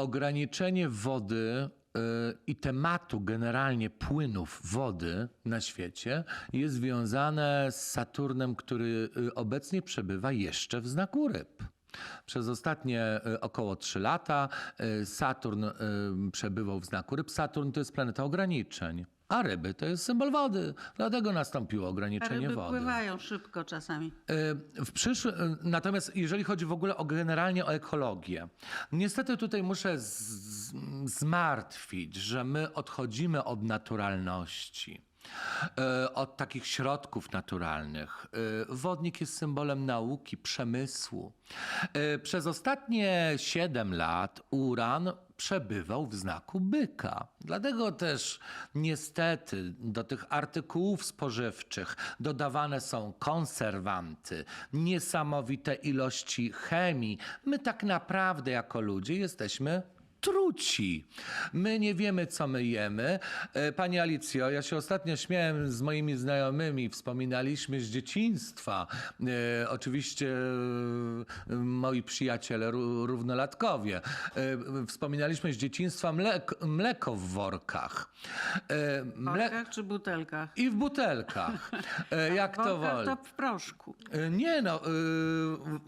ograniczenie wody y, i tematu generalnie płynów wody na świecie jest związane z Saturnem, który y, obecnie przebywa jeszcze w znaku ryb. Przez ostatnie y, około 3 lata Saturn przebywał w znaku ryb. Saturn to jest planeta ograniczeń, a ryby to jest symbol wody. Dlatego nastąpiło A ograniczenie ryby wody. pływają szybko czasami. Y, W przyszłym, natomiast jeżeli chodzi w ogóle o generalnie o ekologię, niestety tutaj muszę z, zmartwić, że my odchodzimy od naturalności. y, Od takich środków naturalnych. Wodnik jest symbolem nauki, przemysłu. Przez ostatnie 7 lat uran przebywał w znaku byka. Dlatego też niestety do tych artykułów spożywczych dodawane są konserwanty, niesamowite ilości chemii. My tak naprawdę jako ludzie jesteśmy truci. My nie wiemy, co my jemy. E, Pani Alicjo, ja się ostatnio śmiałem z moimi znajomymi, wspominaliśmy z dzieciństwa. E, oczywiście e, moi przyjaciele, ró- równolatkowie. E, wspominaliśmy z dzieciństwa mleko, mleko w workach. E, W workach czy butelkach? I w butelkach. E, Jak W to woli. to w proszku. E, Nie no,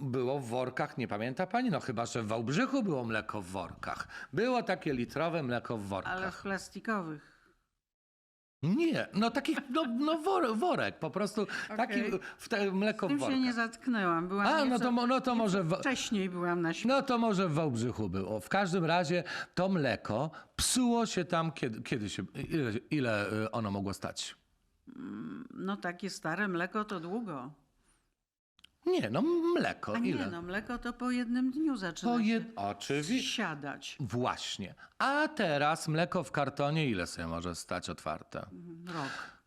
było w workach, nie pamięta pani? No chyba, że w Wałbrzychu było mleko w workach. Było takie litrowe mleko w workach. Ale w plastikowych. Nie, no takich, no, no wor, worek, po prostu taki w te, mleko Tym w się workach. nie zatknęłam. Byłam A, no to, no to może... W, Wcześniej byłam na świecie. no to może w Wałbrzychu było. W każdym razie to mleko psuło się tam, kiedy, kiedy się, ile, ile y, ono mogło stać? No takie stare mleko to długo. Nie, no mleko, A nie, ile? no mleko to po jednym dniu zaczyna Po się jed... Oczywiście. siadać. Właśnie. A teraz mleko w kartonie ile sobie może stać otwarte? Rok.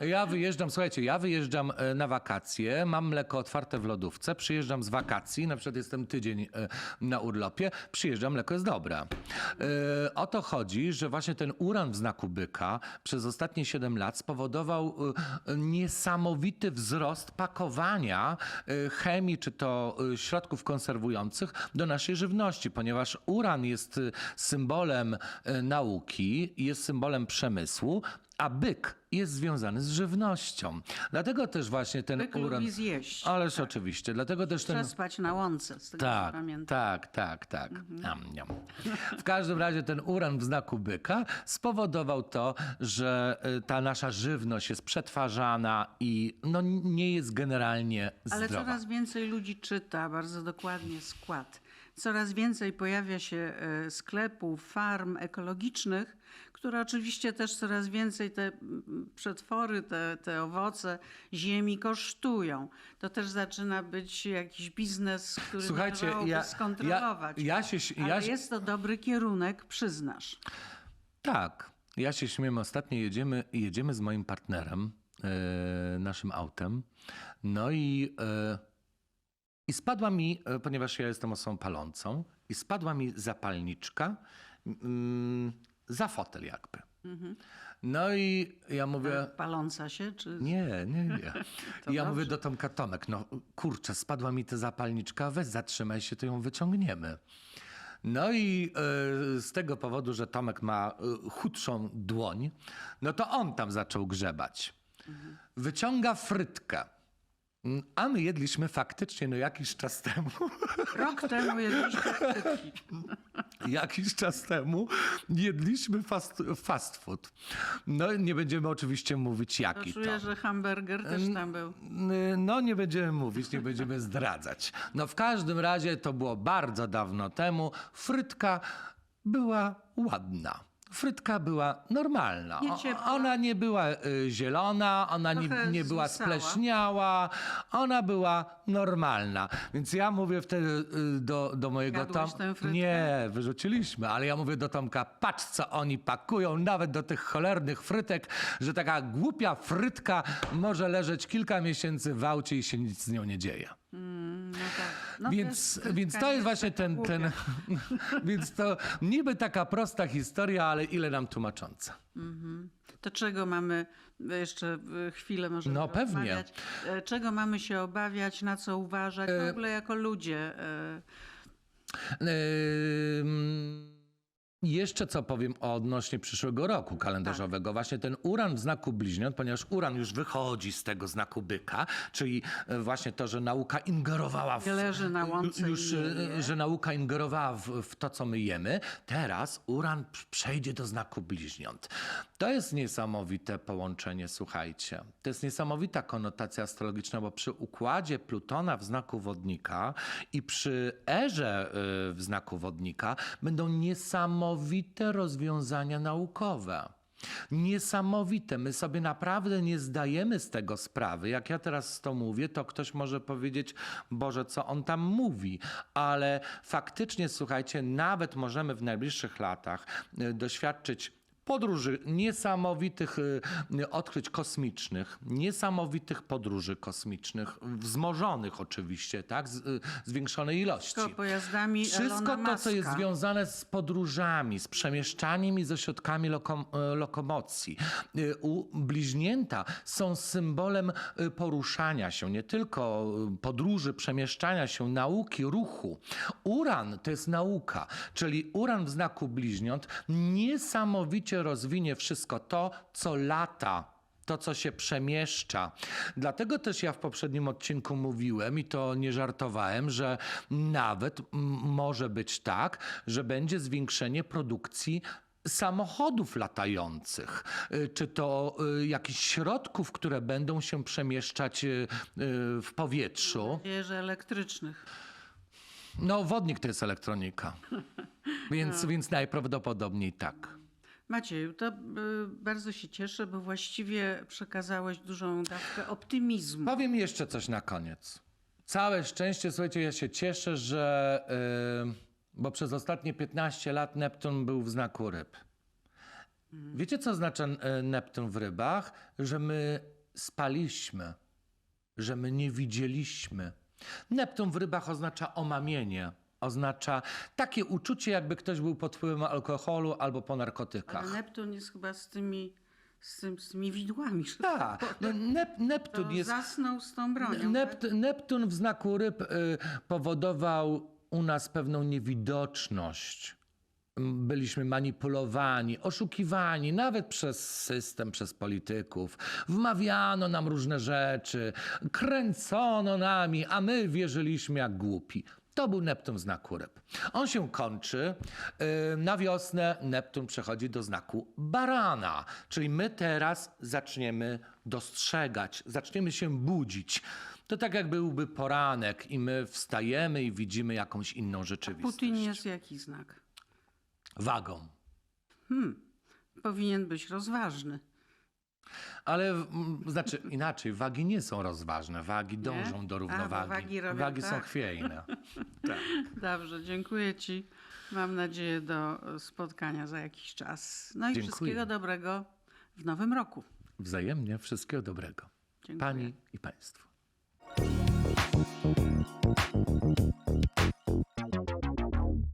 Ja wyjeżdżam, słuchajcie, ja wyjeżdżam e, na wakacje, mam mleko otwarte w lodówce, przyjeżdżam z wakacji, na przykład jestem tydzień e, na urlopie, przyjeżdżam, mleko jest dobre. E, O to chodzi, że właśnie ten uran w znaku byka przez ostatnie 7 lat spowodował niesamowity wzrost pakowania chemii czy to środków konserwujących do naszej żywności, ponieważ uran jest symbolem nauki, jest symbolem przemysłu, a byk jest związany z żywnością. Dlatego też właśnie ten Byk uran. lubi zjeść. Ależ oczywiście, dlatego też ten. Przespać na łące, z tego co Tak, pamiętam. tak, tak, tak. Niam, niam. W każdym razie ten uran w znaku byka spowodował to, że y, ta nasza żywność jest przetwarzana i no, nie jest generalnie Ale zdrowa. coraz więcej ludzi czyta bardzo dokładnie skład. Coraz więcej pojawia się e, sklepów, farm ekologicznych, które oczywiście też coraz więcej te przetwory, te, te owoce ziemi kosztują. To też zaczyna być jakiś biznes, który Słuchajcie, należałoby ja- skontrolować. ja- ja się- ja Ale jest to dobry kierunek, przyznasz. Tak. Ja się śmiem. Ostatnio jedziemy, jedziemy z moim partnerem, e, naszym autem. No i, e, i spadła mi, e, ponieważ ja jestem osobą palącą, i spadła mi zapalniczka mm, za fotel jakby. No i ja mówię... Paląca się, czy... Nie, nie, nie. Ja dobrze. mówię do Tomka, Tomek, no kurczę, spadła mi ta zapalniczka, weź zatrzymaj się, to ją wyciągniemy. No i e, z tego powodu, że Tomek ma e, chudszą dłoń, no to on tam zaczął grzebać. Wyciąga frytkę. A my jedliśmy faktycznie, no jakiś czas temu, Rok temu jedliśmy frytki. jakiś czas temu jedliśmy fast, fast food. No nie będziemy oczywiście mówić To jaki to. czuję, że hamburger też tam był. No, nie będziemy mówić, nie będziemy zdradzać. No, w każdym razie to było bardzo dawno temu. Frytka była ładna. Frytka była normalna. Nie ciepła. Ona nie była y, zielona, ona nie, Trochę nie była zwisała. spleśniała, ona była normalna. Więc ja mówię wtedy y, do, do mojego Jadłeś tę frytkę? Nie, wyrzuciliśmy, ale ja mówię do Tomka, patrz co oni pakują, nawet do tych cholernych frytek, że taka głupia frytka może leżeć kilka miesięcy w aucie i się nic z nią nie dzieje. Mm, no tak. No więc, frytka więc to jest właśnie ten, ten więc to niby taka prosta historia, ale ile nam tłumacząca. To czego mamy, jeszcze y, chwilę może No, pewnie. porozmawiać. E, Czego mamy się obawiać, na co uważać w ogóle jako ludzie? e, I Jeszcze co powiem odnośnie przyszłego roku kalendarzowego. Właśnie ten uran w znaku bliźniąt, ponieważ uran już wychodzi z tego znaku byka, czyli e, właśnie to, że nauka ingerowała w... Leży na łące Już, e, że nauka ingerowała w, w to, co my jemy. Teraz uran przejdzie do znaku bliźniąt. To jest niesamowite połączenie, słuchajcie. To jest niesamowita konotacja astrologiczna, bo przy układzie Plutona w znaku wodnika i przy erze y, w znaku wodnika będą niesamowite rozwiązania naukowe. Niesamowite. My sobie naprawdę nie zdajemy z tego sprawy. Jak ja teraz to mówię, to ktoś może powiedzieć, Boże, co on tam mówi. Ale faktycznie, słuchajcie, nawet możemy w najbliższych latach y, doświadczyć podróży, niesamowitych y, odkryć kosmicznych, niesamowitych podróży kosmicznych, wzmożonych oczywiście, tak, z, y, zwiększonej ilości. Wszystko pojazdami Wszystko to, co jest związane z podróżami, z przemieszczaniem i z ośrodkami lokom, e, lokomocji. Y, U bliźnięta są symbolem y, poruszania się, nie tylko y, podróży, przemieszczania się, nauki, ruchu. Uran to jest nauka, czyli uran w znaku bliźniąt niesamowicie rozwinie wszystko to, co lata to, co się przemieszcza. Dlatego też ja w poprzednim odcinku mówiłem i to nie żartowałem, że nawet może być tak, że będzie zwiększenie produkcji samochodów latających, y, czy to y, jakichś środków, które będą się przemieszczać y, w powietrzu. Mam nadzieję, że elektrycznych. No, wodnik to jest elektronika, więc, więc najprawdopodobniej tak. Macieju, to y, bardzo się cieszę, bo właściwie przekazałeś dużą dawkę optymizmu. Powiem jeszcze coś na koniec. Całe szczęście, słuchajcie, ja się cieszę, że. Yy, bo przez ostatnie 15 lat Neptun był w znaku ryb. Wiecie, co oznacza y, Neptun w rybach? Że my spaliśmy, że my nie widzieliśmy. Neptun w rybach oznacza omamienie. Oznacza takie uczucie, jakby ktoś był pod wpływem alkoholu albo po narkotykach. Ale Neptun jest chyba z tymi, z, tym, z tymi widłami. że Tak, no, Nep- Neptun jest. zasnął z tą bronią. tak? Nept, Neptun w znaku ryb y, powodował u nas pewną niewidoczność. Byliśmy manipulowani, oszukiwani, nawet przez system, przez polityków. Wmawiano nam różne rzeczy, kręcono nami, a my wierzyliśmy jak głupi. To był Neptun w znaku ryb. On się kończy. y, Na wiosnę Neptun przechodzi do znaku barana. Czyli my teraz zaczniemy dostrzegać, zaczniemy się budzić. To tak jak byłby poranek i my wstajemy i widzimy jakąś inną rzeczywistość. Putin jest jaki znak? Wagą. Powinien być rozważny. Ale znaczy inaczej, wagi nie są rozważne. Wagi dążą do równowagi. wagi robią wagi są tak. chwiejne. tak. Dobrze, dziękuję Ci. Mam nadzieję do spotkania za jakiś czas. No i Dziękuję. wszystkiego dobrego w nowym roku. Wzajemnie wszystkiego dobrego. Dziękuję. Pani i Państwu.